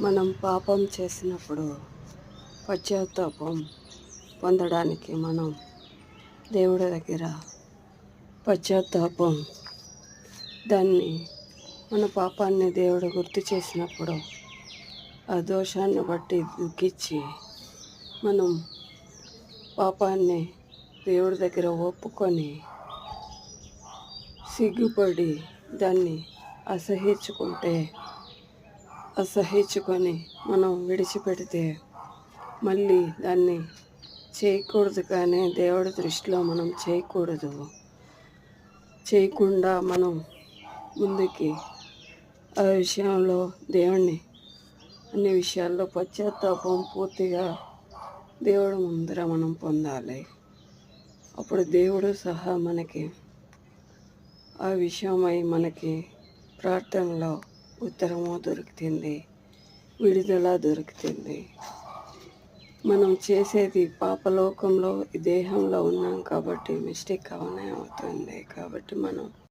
మనం పాపం చేసినప్పుడు పశ్చాత్తాపం పొందడానికి మనం దేవుడి దగ్గర పశ్చాత్తాపం దాన్ని మన పాపాన్ని దేవుడు గుర్తు చేసినప్పుడు ఆ దోషాన్ని బట్టి దుఃఖించి మనం పాపాన్ని దేవుడి దగ్గర ఒప్పుకొని సిగ్గుపడి దాన్ని అసహించుకుంటే అసహించుకొని మనం విడిచిపెడితే మళ్ళీ దాన్ని చేయకూడదు కానీ దేవుడి దృష్టిలో మనం చేయకూడదు. చేయకుండా మనం ముందుకి ఆ విషయంలో దేవుణ్ణి అన్ని విషయాల్లో పశ్చాత్తాపం పూర్తిగా దేవుడు ముందర మనం పొందాలి. అప్పుడు దేవుడు సహా మనకి ఆ విషయమై మనకి ప్రార్థనలో ఉత్తరము దొరుకుతుంది విడుదల దొరుకుతుంది మనం చేసేది పాపలోకంలో దేహంలో ఉన్నాం కాబట్టి మిస్టేక్ అవనే అవుతుంది. కాబట్టి మనం